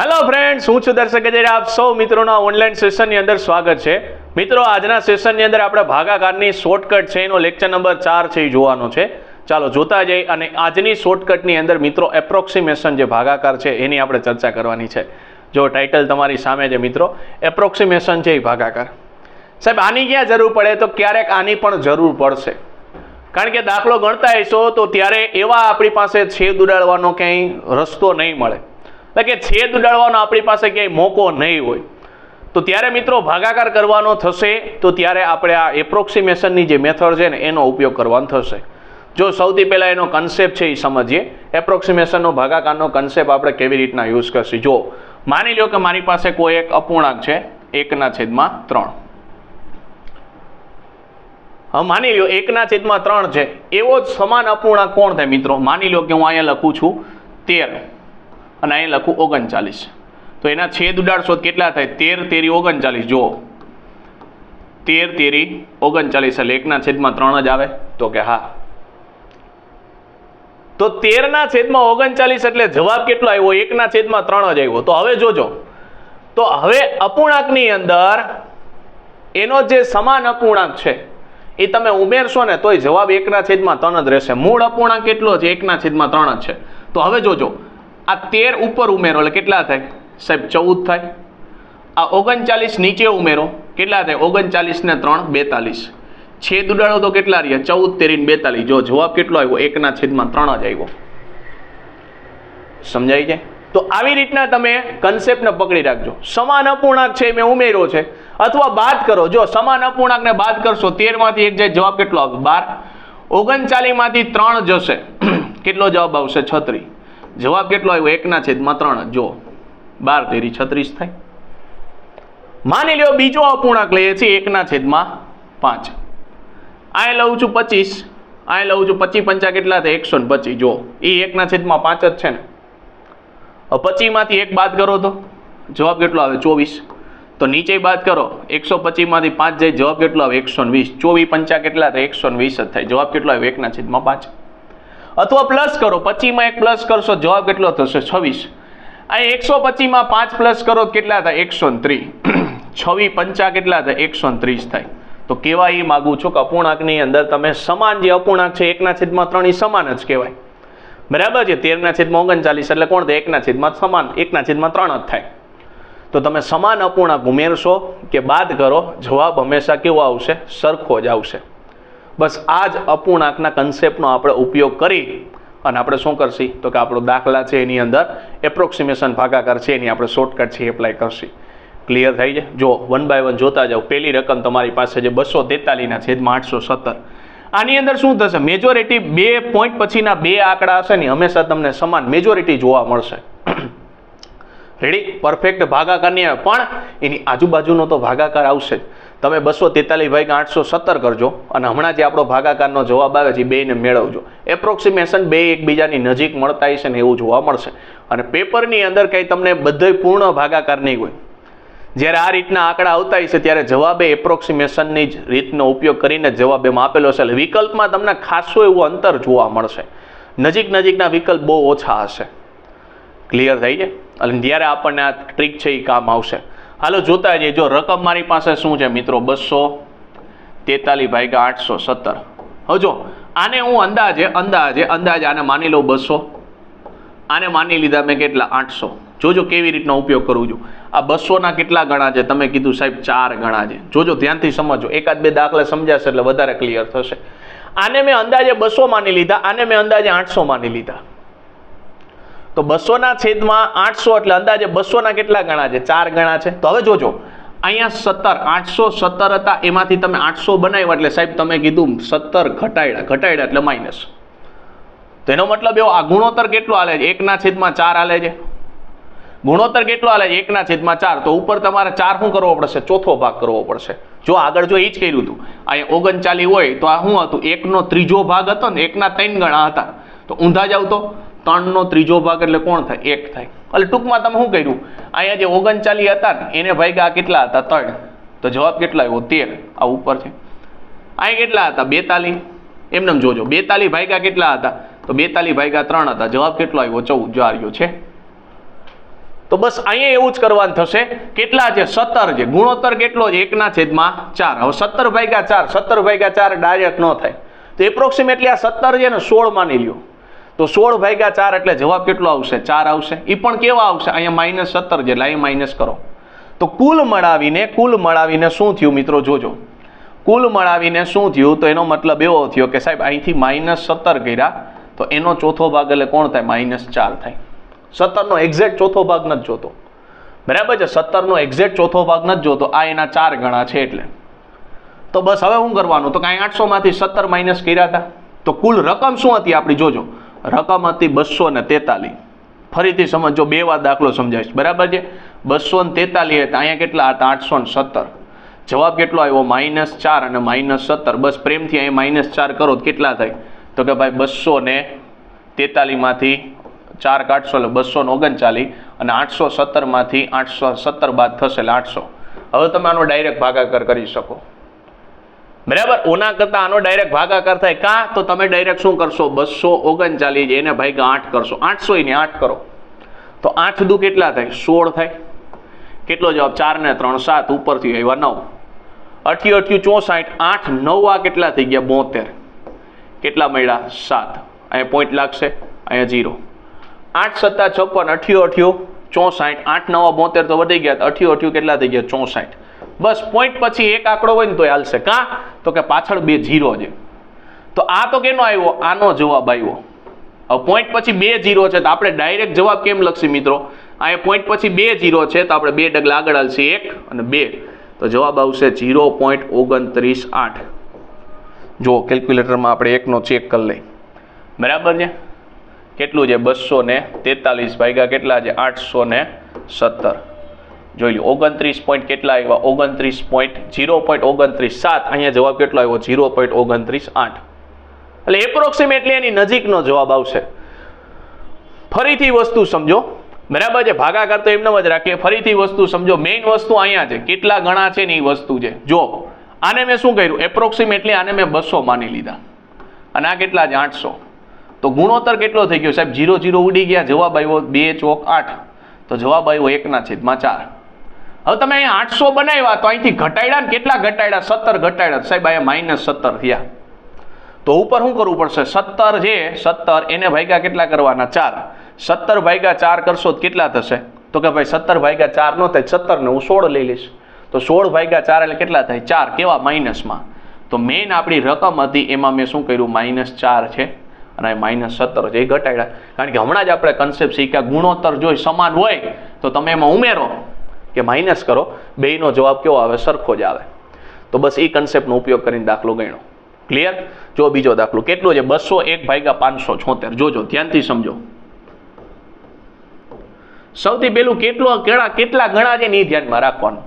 Hello friends હું છું દર્શક ગજેરા આપ સૌ મિત્રોના ઓનલાઈન સેશનની અંદર સ્વાગત છે. મિત્રો, આજના સેશનની અંદર આપણે ભાગાકારની શોર્ટકટ છે. એનો લેક્ચર નંબર ચાર છે, એ જોવાનો છે. ચાલો, જોતા જઈએ અને આજની શોર્ટકટની અંદર મિત્રો એપ્રોક્સિમેશન જે ભાગાકાર છે, એની આપણે ચર્ચા કરવાની છે. જો ટાઇટલ તમારી સામે છે મિત્રો એપ્રોક્સિમેશન છે એ ભાગાકાર. સાહેબ, આની ક્યાં જરૂર પડે? તો ક્યારેક આની પણ જરૂર પડશે. કારણ કે દાખલો ગણતા હશો, તો ત્યારે એવા આપણી પાસે છેદ ઉડાડવાનો ક્યાંય રસ્તો નહીં મળે. એટલે કે છેદ ઉડાડવાનો આપણી પાસે ક્યાંય મોકો નહીં હોય. તો ત્યારે મિત્રો ભાગાકાર કરવાનો થશે, તો ત્યારે આપણે આ એપ્રોક્સિમેશનની જે મેથડ છે ને, એનો ઉપયોગ કરવાનો થશે. જો સૌથી પહેલાં એનો કન્સેપ્ટ છે એ સમજીએ. એપ્રોક્સિમેશનનો ભાગાકારનો કન્સેપ્ટ આપણે કેવી રીતના યુઝ કરશું? જો માની લો કે મારી પાસે કોઈ એક અપૂર્ણાંક છે, એકના છેદમાં ત્રણ. માની લો એકના છેદમાં ત્રણ છે. એવો જ સમાન અપૂર્ણાંક કોણ થાય મિત્રો? માની લો કે હું અહીંયા લખું છું તેર. અને અહીં લખું ઓગણચાલીસ. તો એના છેદ ઉડાડશો કેટલા થાય? તેર તેરી ઓગણચાલીસ. જુઓ. તેર તેરી ઓગણચાલીસ એટલે એકના છેદમાં ત્રણ જ આવે. તો કે હા. તો તેરના છેદમાં ઓગણચાલીસ એટલે જવાબ કેટલો આવ્યો? એકના છેદમાં ત્રણ જ આવ્યો. તો હવે જોજો. તો હવે અપૂર્ણાંકની અંદર એનો જે સમાન અપૂર્ણાંક છે, એ તમે ઉમેરશો ને તોય જવાબ એકના છેદમાં ત્રણ જ રહેશે. મૂળ અપૂર્ણાંક કેટલો છે? એકના છેદમાં ત્રણ જ છે. તો હવે જોજો. આ તેર ઉપર ઉમેરો એટલે કેટલા થાય? સાહેબ, ચૌદ થાય. આ ઓગણચાલીસ નીચે ઉમેરો. કેટલા થાય? ઓગણચાલીસ ને ત્રણ, બેતાલીસ. છેદ ઉડાડો તો કેટલા રહ્યા? ચૌદ તેરીને બેતાલીસ. જો જવાબ કેટલો આવ્યો? એકના છેદમાં ત્રણ જ આવ્યો. સમજાય છે? તો આવી રીતના તમે કન્સેપ્ટને પકડી રાખજો. સમાન અપૂર્ણાંક છે, મેં ઉમેર્યો છે. અથવા બાદ કરો. જો સમાન અપૂર્ણાંકને બાદ કરશો, તેરમાંથી એક જાય, જવાબ કેટલો આવશે? બાર. ઓગણચાલીસમાંથી ત્રણ જશે. કેટલો જવાબ આવશે? છત્રીસ. જવાબ કેટલો આવ્યો? એકના છેદમાં ત્રણ. જો, બાર તેરી છત્રીસ થાય. માની લ્યો બીજો અપૂર્ણાંક લઈએ છીએ, એકના છેદમાં પાંચ. આ લઉં છું પચીસ. આ લઉં છું પચીસ પંચા કેટલા થાય? એકસો ને પચીસ જો એ એકના છેદમાં પાંચ જ છે ને. પચીસમાંથી એક બાદ કરો તો? જવાબ કેટલો આવે? ચોવીસ. તો નીચે બાદ કરો. એકસો પચીસમાંથી પાંચ જાય, જવાબ કેટલો આવે? એકસો વીસ. ચોવીસ પંચા કેટલા થાય? એકસો વીસ જ થાય. જવાબ કેટલો આવે? એકના છેદમાં પાંચ. અથવા પ્લસ કરો. પચીસમાં એક પ્લસ કરશો, જવાબ કેટલો થશે? છવ્વીસ. અહીં એકસો પચીસમાં પાંચ પ્લસ કરો, કેટલા થાય? એકસો ત્રીસ. છવ્વીસ પંચા કેટલા થાય? એકસો ત્રીસ થાય. તો કેવા એ માગું છું કે અપૂર્ણાંકની અંદર તમે સમાન જે અપૂર્ણાંક છે, એકના છેદમાં ત્રણ એ સમાન જ કહેવાય. બરાબર છે? તેરના છેદમાં ઓગણચાલીસ એટલે કોણ થાય? એકના છેદમાં સમાન, એકના છેદમાં ત્રણ જ થાય. તો તમે સમાન અપૂર્ણાંક ઉમેરશો કે બાદ કરો, જવાબ હંમેશા કેવો આવશે? સરખો જ આવશે. બસ આ જ અપૂર્ણાંકના કન્સેપ્ટનો આપણે ઉપયોગ કરી અને આપણે શું કરશી? તો કે આપણો દાખલા છે એની અંદર એપ્રોક્સિમેશન ભાગાકાર છે, એની આપણે શોર્ટકટ છે એપ્લાય કરશી. ક્લિયર થઈ જાય? જો વન બાય વન જોતા જાઓ. પહેલી રકમ તમારી પાસે જે બસો તેતાલીસના છેદમાં આઠસો સત્તર. આની અંદર શું થશે? મેજોરિટી બે પોઈન્ટ પછીના બે આંકડા હશે ને હંમેશા તમને સમાન મેજોરિટી જોવા મળશે. રેડી પરફેક્ટ ભાગાકારની પણ એની આજુબાજુનો તો ભાગાકાર આવશે જ. તમે બસો તેતાલીસ ભાઈ આઠસો સત્તર કરજો અને હમણાં જે આપણો ભાગાકારનો જવાબ આવે છે એ બેને મેળવજો. એપ્રોક્સિમેશન બે એકબીજાની નજીક મળતા હશે ને એવું જોવા મળશે. અને પેપરની અંદર કંઈ તમને બધે પૂર્ણ ભાગાકાર નહીં હોય. જ્યારે આ રીતના આંકડા આવતા હશે ત્યારે જવાબે એપ્રોક્સિમેશનની જ રીતનો ઉપયોગ કરીને જવાબ એમાં આપેલો હશે. એટલે વિકલ્પમાં તમને ખાસું એવું અંતર જોવા મળશે. નજીક નજીકના વિકલ્પ બહુ ઓછા હશે. ક્લિયર થઈ જાય? અને જ્યારે આપણને આ ટ્રીક છે એ કામ આવશે. હાલો, જોતા જઈએ. જો રકમ મારી પાસે શું છે મિત્રો? બસો તેતાલીસ ભાગ્યા આઠસો સત્તર. હવે આને હું અંદાજે અંદાજે અંદાજે આને માની લઉં બસો. આને માની લીધા મેં કેટલા? આઠસો. જોજો કેવી રીતનો ઉપયોગ કરું છું. આ બસોના કેટલા ગણા છે? તમે કીધું સાહેબ ચાર ગણા છે. જોજો, ધ્યાનથી સમજો. એકાદ બે દાખલા સમજાશે એટલે વધારે ક્લિયર થશે. આને મેં અંદાજે બસો માની લીધા, આને મેં અંદાજે આઠસો માની લીધા. તો બસોના છેદમાં આઠસો એટલે અંદાજે બસોના કેટલા ગણા છે? ચાર ગણા છે. તો હવે જોજો. અહીંયા સત્તર, આઠસો સત્તર હતા, એમાંથી તમે આઠસો બનાવ્યા એટલે સાહેબ તમે કીધું સત્તર ઘટાડ્યા ઘટાડ્યા એટલે માઇનસ તો એનો મતલબ એવો, આ ગુણોત્તર કેટલો હાલે છે? એકના છેદમાં ચાર હાલે છે. ગુણોત્તર કેટલો હાલે છે? એકના છેદમાં ચાર. તો ઉપર તમારે ચાર શું કરવો પડશે? ચોથો ભાગ કરવો પડશે. જો આગળ જો એ જ કર્યું હતું અહીંયા ઓગણચાલીસ હોય તો આ શું હતું? એકનો ત્રીજો ભાગ હતો ને, એકના ત્રણ ગણા હતા. તો ઊંધા જાવ તો? ત્રણનો ત્રીજો ભાગ એટલે કોણ થાય? એક થાય. એટલે ટૂંકમાં તમે શું કર્યું? અહીંયા જે ઓગણચાલીસ હતા ને, એને ભાગ્યા કેટલા હતા? ત્રણ. તો જવાબ કેટલા આવ્યો? તેર. આ ઉપર છે. અહીંયા કેટલા હતા? બેતાલીસ. એમને જોજો. બેતાલીસ ભાગ્યા કેટલા હતા? તો બેતાલીસ ભાગ્યા ત્રણ હતા. જવાબ કેટલો આવ્યો? ચૌદ. જો આવ્યો છે. તો બસ અહીંયા એવું જ કરવાનું થશે. કેટલા છે? સત્તર છે. ગુણોત્તર કેટલો છે? એકના છેદમાં ચાર. હવે સત્તર ભાગ્યા ચાર. સત્તર ભાગ્યા ચાર ડાયરેક્ટ ન થાય. તો એપ્રોક્સિમેટલી આ સત્તર છે ને સોળ માની લ્યો તો સોળ ભાગ્યા ચાર એટલે જવાબ કેટલો આવશે? ચાર આવશે. એ પણ કેવા આવશે? અહીંયા માઇનસ સત્તર જેટલા એ માઇનસ કરો. તો કુલ મળાવીને કુલ મળાવીને શું થયું મિત્રો? જોજો. કુલ મળાવીને શું થયું? તો એનો મતલબ એવો થયો કે સાહેબ, અહીંથી માઇનસ સત્તર કર્યા, તો એનો ચોથો ભાગ એટલે કોણ થાય? માઇનસ ચાર થાય. સત્તરનો એક્ઝેક્ટ ચોથો ભાગ નથી જોતો. બરાબર છે? સત્તરનો એક્ઝેક્ટ ચોથો ભાગ નથી જોતો. આ એના ચાર ગણા છે એટલે. તો બસ હવે શું કરવાનું? તો કાંઈ આઠસોમાંથી સત્તર માઇનસ કર્યા હતા. તો કુલ રકમ શું હતી આપણી? જોજો. રકમ હતી બસો ને તેતાલીસ. ફરીથી સમજો, બે વાર દાખલો સમજાવીશ બરાબર છે? બસો ને તેતાલીસ હતા અહીંયા કેટલા હતા? આઠસો ને સત્તર. જવાબ કેટલો આવ્યો? માઇનસ ચાર અને માઇનસ સત્તર. બસ પ્રેમથી અહીં માઇનસ ચાર કરો તો કેટલા થાય? તો કે ભાઈ બસો ને તેતાલીસમાંથી ચાર કાઢશો એટલે બસો ને ઓગણચાલીસ અને આઠસો સત્તરમાંથી આઠસો સત્તર બાદ થશે એટલે આઠસો. હવે તમે આનો ડાયરેક્ટ ભાગાકાર કરી શકો. બરાબર? ઓના કરતાં આનો ડાયરેક્ટ ભાગાકાર થાય. કાં? તો તમે ડાયરેક્ટ શું કરશો? બસો ઓગણચાલીસ એને ભાગ્યા આઠ કરશો. આઠસો એને આઠ કરો. તો આઠ દુ કેટલા થાય? સોળ થાય. કેટલો જવાબ? ચાર ને ત્રણ, સાત. ઉપરથી આવ્યા નવ. અઠ્યું અઠ્યું, ચોસાઠ, આઠ, નવ આ કેટલા થઈ ગયા? બોતેર. કેટલા મળ્યા? સાત. અહીંયા પોઈન્ટ લાગશે. અહીંયા જીરો આઠ સત્તા છપ્પન, અઠ્યું અઠ્યું, ચોસાઠ, આઠ, નવા, બોતેર તો વધી ગયા. અઠ્યું અઠ્યું કેટલા થઈ ગયા? ચોસાઠ. બસ પોઈન્ટ પછી એક આંકડો હોય ને તો હાલશે. કાં? તો કે પાછળ બે જીરો છે. તો આ તો કેનો આવ્યો? આનો જવાબ આવ્યો. હવે પોઈન્ટ પછી બે જીરો છે તો આપણે ડાયરેક્ટ જવાબ કેમ લખશી મિત્રો? અહીંયા પોઈન્ટ પછી બે જીરો છે તો આપણે બે ડગલા આગળ હાલશે. એક અને બે. તો જવાબ આવશે જીરો પોઈન્ટ ઓગણત્રીસ આઠ. જુઓ કેલ્ક્યુલેટરમાં આપણે એકનો ચેક કરી લઈ બરાબર છે? કેટલું છે? બસો ને તેતાલીસ ભાગ્યા કેટલા છે? આઠસો ને સત્તર. જોઈ લો, ઓગણત્રીસ પોઈન્ટ કેટલા આવ્યા? ઓગણત્રીસ પોઈન્ટ જીરો પોઈન્ટ ઓગણત્રીસ સાત. અહીંયા જવાબ કેટલો આવ્યો? જીરો પોઈન્ટ ઓગણત્રીસ આઠ. એટલે એપ્રોક્સિમેટલી એની નજીકનો જવાબ આવશે. ફરીથી વસ્તુ સમજો. બરાબર છે? ભાગાકાર તો એમને જ રાખીએ. ફરીથી વસ્તુ સમજો. મેઇન વસ્તુ અહીંયા છે. કેટલા ગણા છે ને એ વસ્તુ છે? જો, આને મેં શું કર્યું? એપ્રોક્સિમેટલી આને મેં બસો માની લીધા. અને આ કેટલા છે? આઠસો. તો ગુણોત્તર કેટલો થઈ ગયો? સાહેબ જીરો જીરો ઉડી ગયા. જવાબ આવ્યો બે ચોક આઠ. તો જવાબ આવ્યો એકના છેદમાં ચાર. હવે તમે અહીંયા આઠસો બનાવ્યા તો અહીંથી ઘટાડ્યા ને કેટલા ઘટાડ્યા? સત્તર ઘટાડ્યા. સાહેબ, અહીંયા માઇનસ સત્તર થયા. તો ઉપર શું કરવું પડશે? સત્તર છે, સત્તર. એને ભાગ્યા કેટલા કરવાના? ચાર. સત્તર ભાગ્યા ચાર કરશો તો કેટલા થશે? તો કે ભાઈ, સત્તર ભાગ્યા ચાર નો થાય સત્તર ને હું સોળ લઈ લઈશ. તો સોળ ભાગ્યા ચાર એટલે કેટલા થાય? ચાર. કેવા માઇનસમાં તો મેઇન આપણી રકમ હતી, એમાં મેં શું કર્યું? માઇનસ ચાર છે. અને માઇનસ સત્તર છે, એ ઘટાડ્યા. કારણ કે હમણાં જ આપણે કન્સેપ્ટ શીખ્યા, ગુણોત્તર જો સમાન હોય, તો તમે એમાં ઉમેરો. કે માઇનસ કરો બેયનો જવાબ કેવો આવે? સરખો જ આવે. તો બસ એ કન્સેપ્ટનો ઉપયોગ કરીને દાખલો ગણ્યો. ક્લિયર જો બીજો દાખલો, કેટલો છે? બસો એક ભાગ્યા પાંચસો છોતેર. જોજો, ધ્યાનથી સમજો. સૌથી પહેલું કેટલો, કેળા કેટલા ગણા છે ને એ ધ્યાનમાં રાખવાનું.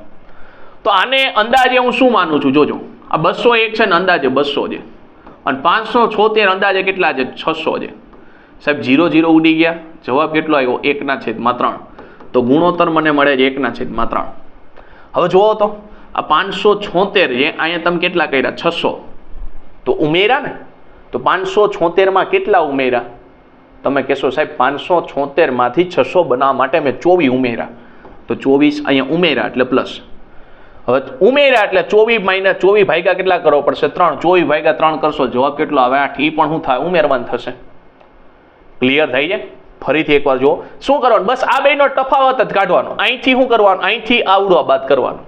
તો આને અંદાજે હું શું માનું છું? જોજો. આ બસો એક છે ને અંદાજે બસો છે. અને પાંચસો છોતેર અંદાજે કેટલા છે? છસો છે. સાહેબ, જીરો જીરો ઉડી ગયા. જવાબ કેટલો આવ્યો? એકના છેદમાં ત્રણ. તો ગુણોત્તર મને મળે છે એકના છેદમાં ત્રણ. હવે જુઓ તો, આ પાંચસો છોતેર છે અહીંયા તમે કેટલા કર્યા? છસો. તો ઉમેરા ને? તો પાંચસો છોતેરમાં કેટલા ઉમેરા? તમે કહેશો, સાહેબ, પાંચસો છોતેરમાંથી છસો બનાવવા માટે મેં ચોવીસ ઉમેરા. તો ચોવીસ અહીંયા ઉમેરા એટલે પ્લસ. હવે ઉમેર્યા એટલે ચોવીસ માઇનસ ચોવીસ ભાગ્યા કેટલા કરવો પડશે? ત્રણ. ચોવીસ ભાગ્યા ત્રણ કરશો, જવાબ કેટલો આવે? આઠ. એ પણ શું થાય? ઉમેરવાનું થશે. ક્લિયર થઈ જાય? ફરીથી એકવાર જુઓ. શું કરવાનું? બસ આ બેનો તફાવત જ કાઢવાનો. અહીંથી શું કરવાનું? અહીંથી આવડો બાદ કરવાનું.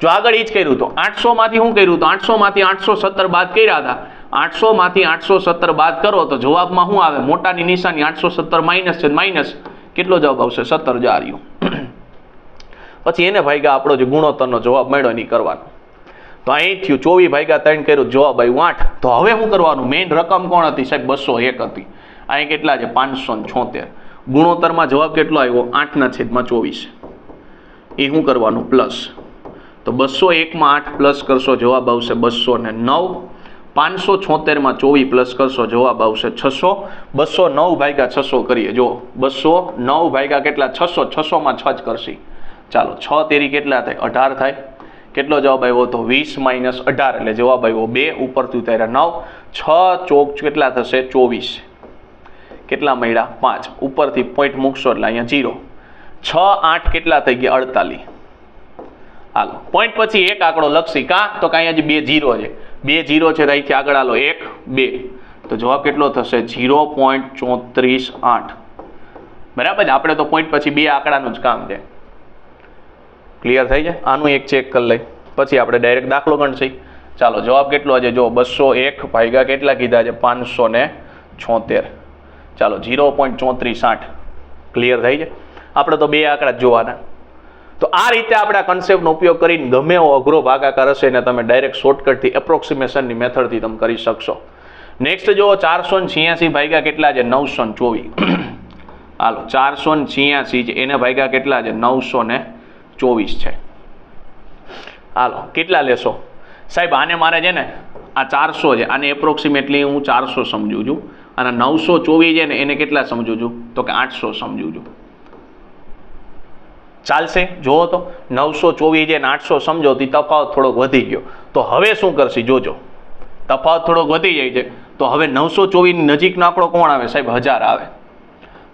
જો આગળ એ જ કર્યું તો. આઠસો માંથી શું કર્યું તો? આઠસો માંથી આઠસો સત્તર બાદ કર્યા હતા. આઠસો માંથી આઠસો સત્તર બાદ કરો તો જવાબમાં શું આવે? મોટાની નિશાની આઠસો સત્તર માઇનસ છે માઇનસ. કેટલો જવાબ આવશે? સત્તર જ આર્યું પછી એને ભાગ્યા આપણો જે ગુણોત્તરનો જવાબ મળ્યો નહીં કરવાનો. તો અહીં થયું, ચોવીસ ભાગ્યા ત્રણ કર્યું, જવાબ આવ્યું આઠ. તો હવે શું કરવાનું? મેઇન રકમ કોણ હતી? સાહેબ, બસો એક હતી. અહીં કેટલા છે? પાંચસો છોતેર. ગુણોત્તરમાં જવાબ કેટલો આવ્યો? આઠના છેદમાં ચોવીસ. એ શું કરવાનું? પ્લસ. તો બસો એકમાં આઠ પ્લસ કરશો, જવાબ આવશે બસો ને નવ. પાંચસો છોતેરમાં ચોવીસ પ્લસ કરશો, જવાબ આવશે છસો. બસો નવ ભાગ્યા છસો કરીએ. જો બસો નવ ભાગ્યા કેટલા? છસો. છસોમાં છ જ કરશી. ચાલો, છ તેરી કેટલા થાય? અઢાર થાય. કેટલો જવાબ આવ્યો તો? વીસ માઇનસ અઢાર. એટલે જવાબ આવ્યો બે, ઉપરથી ઉતાર્યા નવ. છ ચોક કેટલા થશે? ચોવીસ. કેટલા મળ્યા? પાંચ. ઉપરથી પોઈન્ટ મૂકશો એટલે અહીંયા જીરો છ, આઠ કેટલા થઈ ગયા? અડતાલીસ. હાલો. પોઈન્ટ પછી એક આંકડો લખશી. કાં? તો કાંઈ હજી બે જીરો છે. બે જીરો છે અહીંથી આગળ હાલો. એક, બે. તો જવાબ કેટલો થશે? જીરો પોઈન્ટ ચોત્રીસ આઠ. બરાબર છે? આપણે તો પોઈન્ટ પછી બે આંકડાનું જ કામ છે. ક્લિયર થઈ જાય? આનું એક ચેક કરી લઈ. પછી આપણે ડાયરેક્ટ દાખલો ગણશી. ચાલો, જવાબ કેટલો છે? જો બસો એક ભાગ્યા કેટલા કીધા છે? પાંચસો ને છોતેર. ચાલો જીરો પોઈન્ટ ચોત્રીસ આઠ. ક્લિયર થઈ જાય? આપણે તો બે આંકડા જ જોવાના. તો આ રીતે આપણે આ કન્સેપ્ટનો ઉપયોગ કરીને ગમે એવો અઘરો ભાગાકાર હશે એને તમે ડાયરેક્ટ શોર્ટકટથી એપ્રોક્સિમેશનની મેથડથી તમે કરી શકશો. નેક્સ્ટ જુઓ, ચારસો ને છ્યાસી ભાગ્યા કેટલા છે? નવસો ને ચોવીસ. હાલો, ચારસો ને છ્યાસી છે. એને ભાગ્યા કેટલા છે? નવસો ને ચોવીસ છે. હાલો, કેટલા લેશો? સાહેબ, આને મારે છે ને આ ચારસો છે. આને એપ્રોક્સિમેટલી હું ચારસો સમજું છું. અને નવસો ચોવીસ છે ને એને કેટલા સમજો છું? તો કે આઠસો સમજું છું. ચાલશે? જુઓ તો, નવસો ચોવીસ છે ને આઠસો સમજો તો તફાવત થોડોક વધી ગયો. તો હવે શું કરશે? જોજો. તફાવત થોડોક વધી જાય છે. તો હવે નવસો ચોવીસની નજીકનો આંકડો કોણ આવે? સાહેબ, હજાર આવે.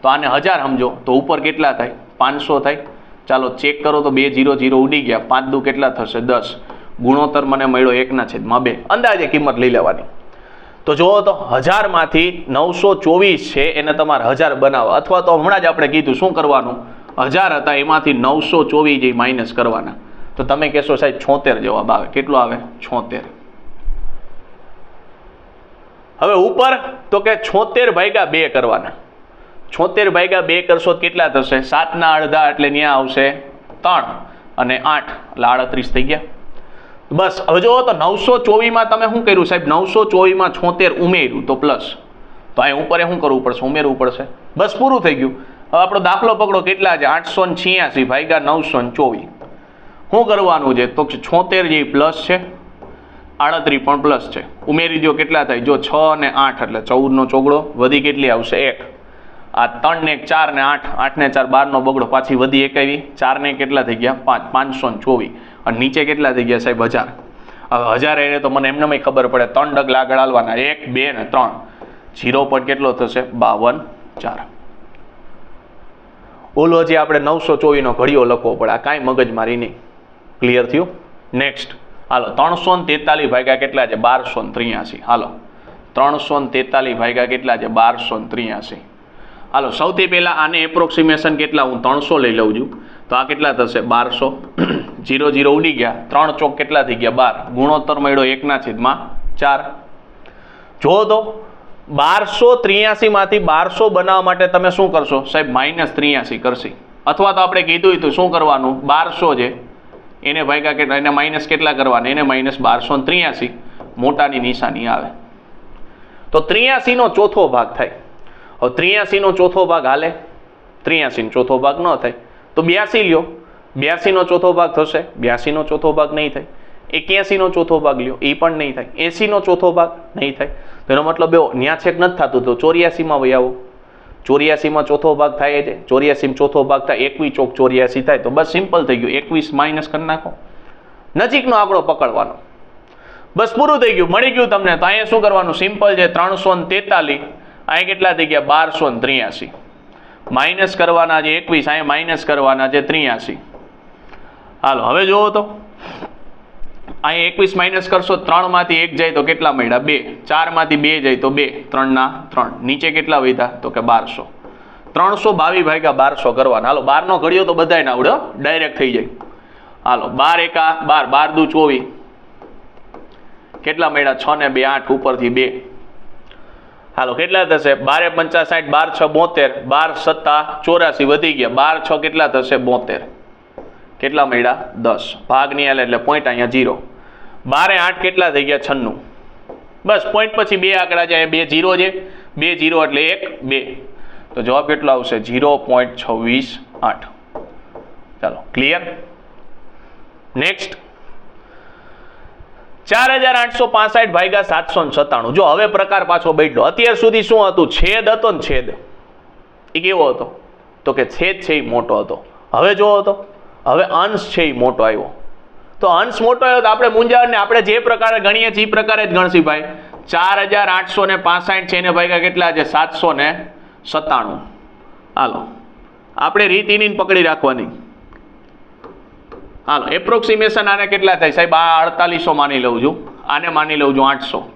તો આને હજાર સમજો. તો ઉપર કેટલા થાય? પાંચસો થાય. ચાલો, ચેક કરો તો બે જીરો જીરો ઉડી ગયા. પાંચ દુ કેટલા થશે? દસ. ગુણોત્તર મને મળ્યો એકના છેદમાં બે. અંદાજે કિંમત લઈ લેવાની. તો જુઓ તો હજારમાંથી નવસો ચોવીસ છે એને તમારે હજાર બનાવવા. અથવા તો હમણાં જ આપણે કીધું, શું કરવાનું? હજાર હતા, એમાંથી નવસો ચોવીસ જે માઇનસ કરવાના. તો તમે કહેશો, સાહેબ, છોતેર જવાબ આવે. કેટલો આવે? છોતેર. હવે ઉપર તો કે છોતેર ભાગ્યા બે કરવાના. છોતેર ભાગ્યા બે કરશો કેટલા થશે? સાતના અડધા એટલે ત્યાં આવશે ત્રણ. અને આઠ એટલે આડત્રીસ થઈ ગયા. બસ, હવે જો તો નવસો ચોવીસમાં તમે શું કર્યું સાહેબ? નવસો ચોવીસમાં છોતેર ઉમેર્યું, તો પ્લસ તો અહીં ઉપર શું કરવું પડશે? ઉમેરવું પડશે. બસ, પૂરું થઈ ગયું. હવે આપણો દાખલો પકડો, કેટલા છે? આઠસો ને છિયાસી ભાગ્યા નવસો ને ચોવીસ. શું કરવાનું છે? તો છોતેર જે પ્લસ છે, આડત્રીસ પણ પ્લસ છે. ઉમેરી દો કેટલા થાય? જો છ ને આઠ, એટલે ચૌદનો ચોગડો, વધી કેટલી આવશે? એક. આ ત્રણ ને એક, ચાર ને આઠ આઠ ને ચાર બારનો બગડો, પાછી વધી એકાવી. ચાર ને કેટલા થઈ ગયા? પાંચ, પાંચસો ને ચોવીસ. અને નીચે કેટલા થઈ ગયા સાહેબ? હજાર. હવે હજાર એને તો મને એમને ખબર પડે. ત્રણ ડગલા આગળ હાલવાના. એક, બે ને ત્રણ. જીરો પોઈન્ટ કેટલો થશે? બાવન, ચાર. ઓલો જે આપણે નવસો ચોવીસનો ઘડિયો લખવો પડે. આ કાંઈ મગજમારી નહીં. ક્લિયર થયું? નેક્સ્ટ હાલો, ત્રણસો ને તેતાલીસ ભાગ્યા કેટલા છે? બારસો ને ત્રિયાસી. હાલો, ત્રણસો ને તેતાલીસ ભાગ્યા કેટલા છે? બારસો ને ત્રિયાસી. હાલો, સૌથી પહેલાં આને એપ્રોક્સિમેશન કેટલા, હું ત્રણસો લઈ લઉં છું. તો આ કેટલા થશે? બારસો. જીરો જીરો ઉડી ગયા. ત્રણ ચોક કેટલા થઈ ગયા? બાર. ગુણોત્તર મળ્યો એકના છેદમાં ચાર. જો તો, બારસો ત્રિયાસીમાંથી બારસો બનાવવા માટે તમે શું કરશો? સાહેબ માઇનસ ત્રિયાસી કરશી. અથવા તો આપણે કીધું હતું શું કરવાનું? બારસો છે. એને ભાગ્યા કેટલા એને માઇનસ કેટલા કરવાના? એને માઇનસ બારસો ત્રિયાસી. મોટાની નિશાની આવે. તો ત્રિયાસીનો ચોથો ભાગ થાય. હવે ત્રિયાસીનો ચોથો ભાગ હાલે. ત્રિયાસીનો ચોથો ભાગ ન થાય. તો બ્યાસી લ્યો. બ્યાસીનો ચોથો ભાગ થશે. બ્યાસીનો ચોથો ભાગ નહીં થાય. એક્યાસીનો ચોથો ભાગ લ્યો. એ પણ નહીં થાય. એંસીનો ચોથો ભાગ નહીં થાય. તો એનો મતલબ એવો ન્યા છેક નથી થતું તો ચોર્યાસીમાં વહી આવો. ચોર્યાસીમાં ચોથો ભાગ થાય છે ચોર્યાસીમાં ચોથો ભાગ થાય. એકવીસ ચોક ચોર્યાસી થાય. તો બસ સિમ્પલ થઈ ગયું. એકવીસ માઇનસ કરી નાખો. નજીકનો આંકડો પકડવાનો. બસ પૂરું થઈ ગયું. મળી ગયું તમને. તો અહીંયા શું કરવાનું? સિમ્પલ છે. ત્રણસો ને તેતાલીસ. અહીંયા કેટલા થઈ ગયા? બારસો ને ત્રિયાસી. માઇનસ કરવાના છે એકવીસ, અહીંયા માઇનસ કરવાના છે ત્રિયાસી. હાલો, હવે જુઓ તો. અહીંયા એકવીસ માઇનસ કરશો ત્રણમાંથી એક જાય તો કેટલા મળ્યા? બે. ચારમાંથી બે જાય તો બે. ત્રણના ત્રણ. નીચે કેટલા વધ્યા? તો કે બારસો. ત્રણસો બાવી ભાગ્યા બારસો કરવાના. હાલો, બારનો ઘડ્યો તો બધાય આવડે ડાયરેક્ટ થઈ જાય. હાલો, બાર એકા, બાર. બાર દુ ચોવીસ કેટલા મળ્યા? છ ને બે, આઠ ઉપરથી બે. હાલો, કેટલા થશે? બારે પંચાસાઠ બાર છ બોતેર, બાર સત્તા ચોરાસી વધી ગયા. બાર છ કેટલા થશે? બોતેર. કેટલા મળ્યા? દસ. ભાગ નહીં હાલે એટલે પોઈન્ટ અહીંયા જીરો બારે આઠ કેટલા થઈ ગયા? છન્નું. બસ પોઈન્ટ પછી બે આંકડા જાય બે જીરો છે. બે જીરો એટલે એક, બે. તો જવાબ કેટલો આવશે? જીરો પોઈન્ટ છવ્વીસ આઠ. ચાલો ક્લિયર નેક્સ્ટ ચાર હજાર આઠસો પાસઠ ભાગ્યા સાતસો સત્તાણું. જો હવે પ્રકાર પાછો બેઠલો અત્યાર સુધી શું હતું? છેદ હતો ને છેદ. એ કેવો હતો? તો કે છેદ છે એ મોટો હતો. હવે જોવો તો હવે અંશ છે એ મોટો આવ્યો. તો અંશ મોટો આવ્યો તો આપણે મૂંઝાવણને આપણે જે પ્રકારે ગણીએ છીએ એ પ્રકારે જ ગણશી ભાઈ. ચાર હજાર આઠસો ને પાસઠ છે એને ભાગ્યા કેટલા છે? સાતસો ને સત્તાણું. હાલો. આપણે રીત એની પકડી રાખવાની. હાલો એપ્રોક્સિમેશન આને કેટલા થાય? સાહેબ, આ અડતાલીસો માની લઉં છું. આને માની લઉં છું આઠસો.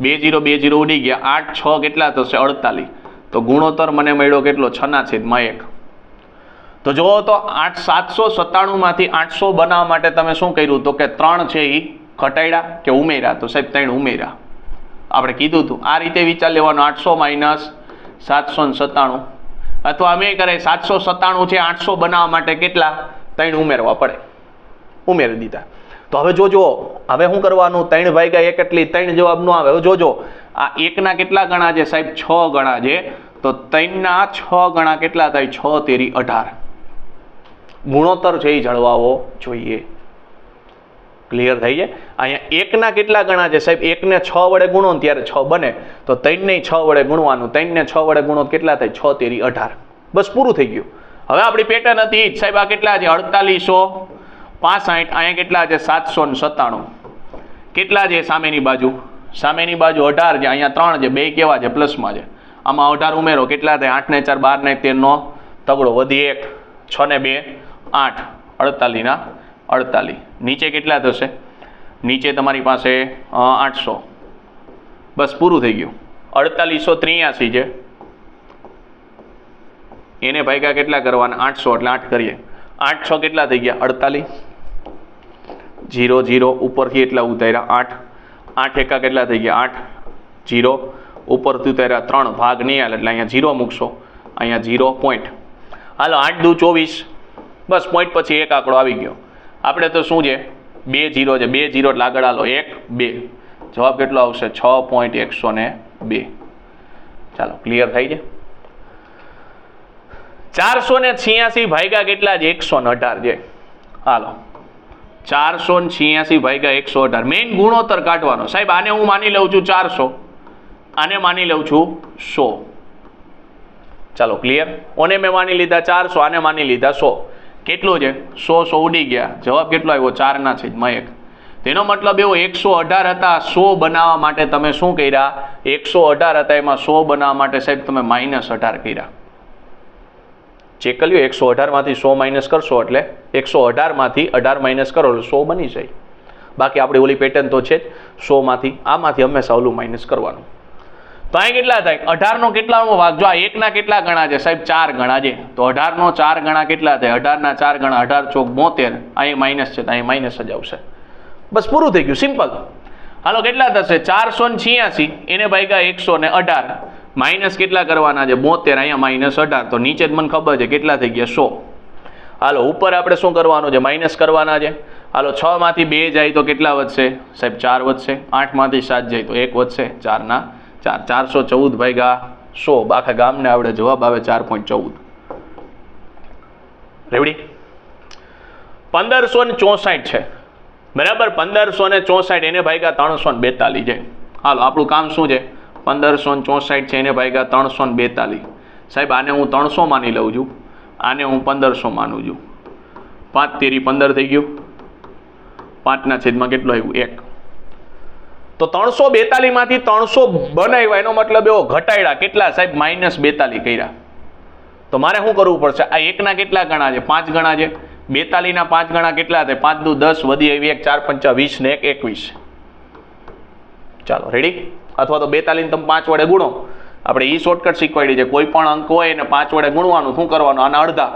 બે જીરો બે જીરો ઉડી ગયા. આઠ, છ કેટલા થશે? અડતાલીસ. તો ગુણોત્તર મને મળ્યો કેટલો? છના છેદમાં એક. તો જુઓ તો આઠ સાતસો સત્તાણુંમાંથી આઠસો બનાવવા માટે તમે શું કર્યું? તો કે ત્રણ છે એ ઘટાડ્યા કે ઉમેર્યા? તો સાહેબ, ત્રણ ઉમેર્યા. આપણે કીધું હતું. આ રીતે વિચાર લેવાનો. આઠસો માઇનસ સાતસો ને સત્તાણું. અથવા અમે કરે સાતસો સત્તાણું છે, આઠસો બનાવવા માટે કેટલા? ત્રણ ઉમેરવા પડે. ઉમેરી દીધા તો હવે જોજો, હવે શું કરવાનું? ત્રણ ભાગ્યા એક એટલી ત્રણ જવાબ નો આવે. જોજો, આ એકના કેટલા ગણા છે સાહેબ? છ ગણા છે. તો ત્રણના છ ગણા કેટલા થાય? છ તેરી અઢાર. ગુણોત્તર છે એ જળવાવો જોઈએ. ક્લિયર થઈ જાય? અહીંયા એકના કેટલા ગણા છે સાહેબ? એકને છ વડે ગુણો ત્યારે છ બને. તો ત્રણને છ વડે ગુણવાનું. ત્રણને છ વડે ગુણો કેટલા થાય? છ તેરી અઢાર. બસ પૂરું થઈ ગયું. હવે આપણી પેટર્ન હતી સાહેબ, આ કેટલા છે? અડતાલીસો. પાસઠ, અહીંયા કેટલા છે? સાતસો ને સત્તાણું. કેટલા છે સામેની બાજુ? સામેની બાજુ અઢાર છે, અહીંયા ત્રણ છે, બે કેવા છે? પ્લસમાં છે. આમાં અઢાર ઉમેરો, કેટલા થાય? આઠને ચાર, બારને તેરનો તગડો વધી એક છ ને બે, આઠ અડતાલીસના અડતાલીસ નીચે કેટલા થશે? નીચે તમારી પાસે આઠસો. બસ પૂરું થઈ ગયું. અડતાલીસો ત્રિયાસી છે. એને ભાગ્યા કેટલા કરવાના? આઠસો, એટલે આઠ કરીએ. આઠસો કેટલા થઈ ગયા? અડતાલીસ જીરો જીરો ઉપરથી એટલા ઉતાર્યા આઠ. આઠ એકા કેટલા થઈ ગયા? આઠ. જીરો ઉપરથી ઉતાર્યા ત્રણ. ભાગ નહીં હાલે, એટલે અહીંયા જીરો મૂકશો. અહીંયા જીરો પોઈન્ટ હાલો, આઠ દુ ચોવીસ. બસ પોઈન્ટ પછી એક આંકડો આવી ગયો. આપણે તો શું છે? બે જીરો છે. બે જીરો એટલે આગળ હાલો. એક, બે. જવાબ કેટલો આવશે? છ પોઈન્ટ એકસો ને બે. ચાલો ક્લિયર થઈ છે? ચારસો ને છિયાસી ભાગ્યા કેટલા છે? એકસો ને અઢાર છે. હાલો. ચારસો ને છિયાસી ભાગ્યા એકસો અઢાર. મેઇન ગુણોત્તર કાઢવાનો. સાહેબ, આને હું માની લઉં છું ચારસો. આને માની લઉં છું સો. ચાલો ક્લિયર ઓને મેં માની લીધા ચારસો, આને માની લીધા સો. કેટલું છે? સો સો ઉડી ગયા. જવાબ કેટલો આવ્યો? ચારના છેદમાં એક. તેનો મતલબ એવો, એકસો અઢાર હતા, સો બનાવવા માટે તમે શું કર્યા? એકસો અઢાર હતા, એમાં સો બનાવવા માટે સાહેબ તમે માઇનસ અઢાર કર્યા. ચેક કરી લ્યો એકસો અઢારમાંથી સો માઇનસ કરશો એટલે એકસો અઢારમાંથી અઢાર માઇનસ કરો એટલે સો બની જાય. બાકી આપણી ઓલી પેટર્ન તો છે જ, સોમાંથી, આમાંથી હંમેશા ઓલું માઇનસ કરવાનું. તો અહીં કેટલા થાય? અઢારનો કેટલાનો ભાગ? જો આ એકના કેટલા ગણા છે? સાહેબ, ચાર ગણા છે. તો અઢારનો ચાર ગણા કેટલા થાય? અઢારના ચાર ગણા, અઢાર ચોક બોતેર. અહીં માઇનસ છે, તો અહીં માઇનસ જ આવશે. બસ પૂરું થઈ ગયું, સિમ્પલ. હાલો, કેટલા થશે? ચારસો ને છિયાસી. એને ભાગ્યા એકસો ને અઢાર. માઇનસ કેટલા કરવાના છે? બોતેર, અહીંયા માઇનસ અઢાર. તો નીચે જ મને ખબર છે કેટલા થઈ ગયા? સો. હાલો, ઉપર આપણે શું કરવાનું છે? માઇનસ કરવાના છે. હાલો, છ માંથી બે જાય તો કેટલા વધશે? સાહેબ, ચાર વધશે. આઠમાંથી સાત જાય તો એક વધશે. ચારના ચાર. ચારસો ચૌદ ભાગ્યા સો. આખા ગામને આવડે જવાબ આવે ચાર પોઈન્ટ ચૌદ. રેવડી પંદરસો ને ચોસાઠ છે. બરાબર? પંદરસો ને ચોસાઠ એને ભાગ્યા ત્રણસો ને બેતાલીસ છે. હાલો, આપણું કામ શું છે? પંદરસો ચોસાઠ છે, એને ભાગ્યા ત્રણસો બેતાલીસ. સાહેબ, આને હું ત્રણસો માની લઉં છું. આને હું પંદરસો માનું છું. પાંચ તેરી પંદર થઈ ગયું. પાંચના છેદમાં કેટલું આવ્યું? એક. તો ત્રણસો બેતાલીસમાંથી ત્રણસો બનાવ્યા, એનો મતલબ એવો ઘટાડ્યા. કેટલા? સાહેબ, માઇનસ બેતાલીસ કર્યા. તો મારે શું કરવું પડશે? આ એકના કેટલા ગણા છે? પાંચ ગણા છે. બેતાલીસના પાંચ ગણા કેટલા થાય? પાંચ દુ દસ વધી આવી એક, ચાર પંચા વીસ ને એક, એકવીસ. ચાલો રેડી અથવા તો બેતાલીસ તમે પાંચ વડે ગુણો. આપણે ઈ શોર્ટકટ શીખવાડી છે. કોઈ પણ અંક હોય એને પાંચ વડે ગુણવાનું, શું કરવાનું? આના અડધા.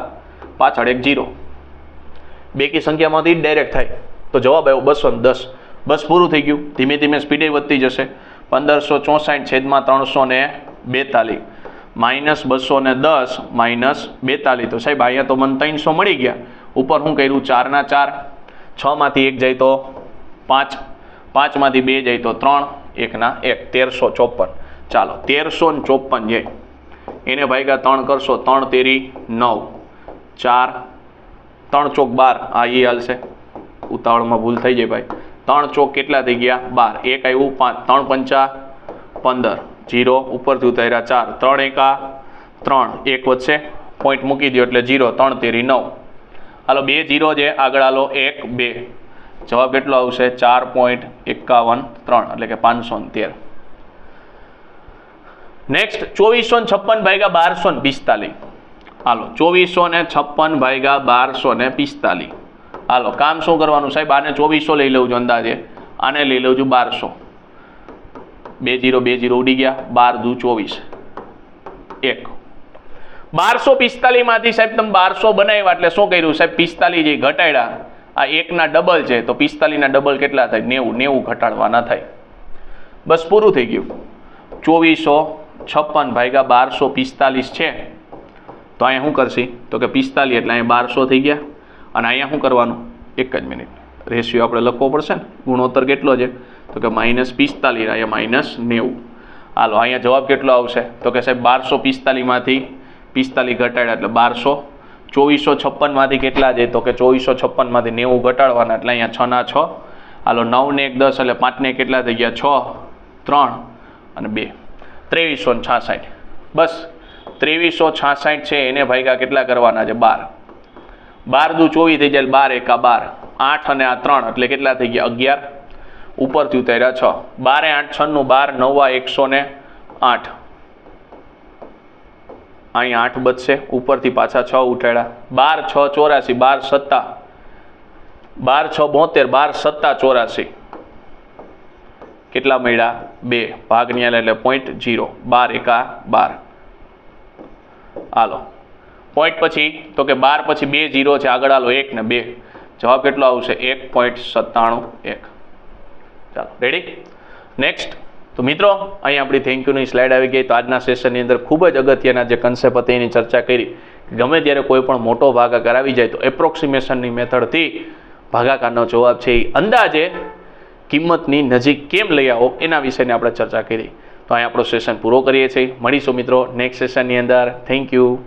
પાછળ એક જીરો બેકી સંખ્યામાંથી જ ડાયરેક્ટ થાય. તો જવાબ આવ્યો બસો દસ. બસ પૂરું થઈ ગયું. ધીમે ધીમે સ્પીડે વધતી જશે. પંદરસો ચોસાઠ છેદમાં ત્રણસો ને બેતાલીસ. માઇનસ બસો ને દસ, માઇનસ બેતાલીસ. તો સાહેબ, અહીંયા તો મને ત્રણસો મળી ગયા. ઉપર શું કર્યું ચારના ચાર. છમાંથી એક જાય તો પાંચ. પાંચમાંથી બે જાય તો ત્રણ. એકના એક, તેરસો ચોપન. ચાલો, તેરસો ને ચોપન છે એને ભાગ્યા ત્રણ કરશો, ત્રણ તેરી નવ. ચાર, ત્રણ ચોક બાર. આ એ હાલશે. ઉતાવળમાં ભૂલ થઈ જાય ભાઈ. ત્રણ ચોક કેટલા થઈ ગયા? બાર. એક આવ્યું પાંચ ત્રણ પંચા, પંદર. જીરો ઉપરથી ઉતાર્યા ચાર. ત્રણ એકા, ત્રણ. એક વધશે. પોઈન્ટ મૂકી દો એટલે જીરો, ત્રણ તેરી નવ. હાલો, બે જીરો છે. આગળ હાલો, એક, બે. જવાબ કેટલો આવશે ચાર પોઈન્ટ એકાવન ત્રણ, એટલે કે પાંચસો તેર. નેક્સ્ટ ચોવીસો ને છપ્પન ભાગ્યા બારસો ને પિસ્તાલીસ. હાલો, ચોવીસો ને છપ્પન ભાગ્યા બારસો ને પિસ્તાલીસ. હાલો, કામ શું કરવાનું સાહેબ? આને ચોવીસો લઈ લઉં છું અંદાજે. આને લઈ લઉં છું બારસો. બે જીરો બે જીરો ઉડી ગયા. બાર દુ ચોવીસ. એક. બારસો પિસ્તાલીસમાંથી સાહેબ તમે બારસો બનાવ્યા એટલે શું કર્યું? સાહેબ, પિસ્તાલીસ જે ઘટાડ્યા આ એકના ડબલ છે, તો પિસ્તાલીસના ડબલ કેટલા થાય? નેવું. નેવું ઘટાડવાના થાય. બસ પૂરું થઈ ગયું. ચોવીસો છપ્પન ભાગ્યા બારસો પિસ્તાલીસ છે. તો અહીંયા શું કરશે? તો કે પિસ્તાલીસ એટલે અહીંયા બારસો થઈ ગયા. અને અહીંયા શું કરવાનું? એક જ મિનિટ. રેશિયો આપણે લખવો પડશે ને? ગુણોત્તર કેટલો છે? તો કે માઇનસ પિસ્તાલીસ, અહીંયા માઇનસ નેવું. હાલો, અહીંયા જવાબ કેટલો આવશે? તો કે સાહેબ, બારસો પિસ્તાલીસમાંથી પિસ્તાલીસ ઘટાડ્યા એટલે બારસો ચોવીસો છપ્પનમાંથી કેટલા છે? તો કે ચોવીસો છપ્પનમાંથી નેવું ઘટાડવાના, એટલે અહીંયા છ ના છ. હાલો નવ ને એક દસ, એટલે પાંચને કેટલા થઈ ગયા? છ, ત્રણ અને બે. ત્રેવીસો ને છાસઠ. બસ, ત્રેવીસો છાસઠ છે, એને ભાગ્યા કેટલા કરવાના છે? બાર. બાર દુ ચોવીસ થઈ જાય બાર એકા બાર. આઠ અને આ ત્રણ, એટલે કેટલા થઈ ગયા? અગિયાર. ઉપરથી ઉતાર્યા છ. બારે આઠ, છન્નું બાર, નવા એકસો ને આઠ. અહીંયા આઠ બચશે ઉપરથી પાછા છ ઉઠાડ્યા બાર છ ચોરાસી, બાર સત્તા. બાર છ બોતેર, બાર સત્તા ચોરાસી. કેટલા મળ્યા? બે. ભાગ ન્યાય એટલે પોઈન્ટ જીરો બાર એકા બાર. હાલો. પોઈન્ટ પછી, તો કે બાર પછી બે જીરો છે. આગળ હાલો એક ને બે. જવાબ કેટલો આવશે? એક પોઈન્ટ સત્તાણું એક. ચાલો રેડી નેક્સ્ટ તો મિત્રો, અહીં આપણી થેન્ક યુની સ્લાઇડ આવી ગઈ. તો આજના સેશનની અંદર ખૂબ જ અગત્યના જે કન્સેપ્ટ હતા એની ચર્ચા કરી. ગમે ત્યારે કોઈ પણ મોટો ભાગાકાર આવી જાય, તો એપ્રોક્સિમેશનની મેથડથી ભાગાકારનો જવાબ છે એ. અંદાજે કિંમતની નજીક કેમ લઈ આવો, એના વિશેની આપણે ચર્ચા કરી. તો અહીં આપણો સેશન પૂરો કરીએ છીએ. મળીશું મિત્રો નેક્સ્ટ સેશનની અંદર. Thank you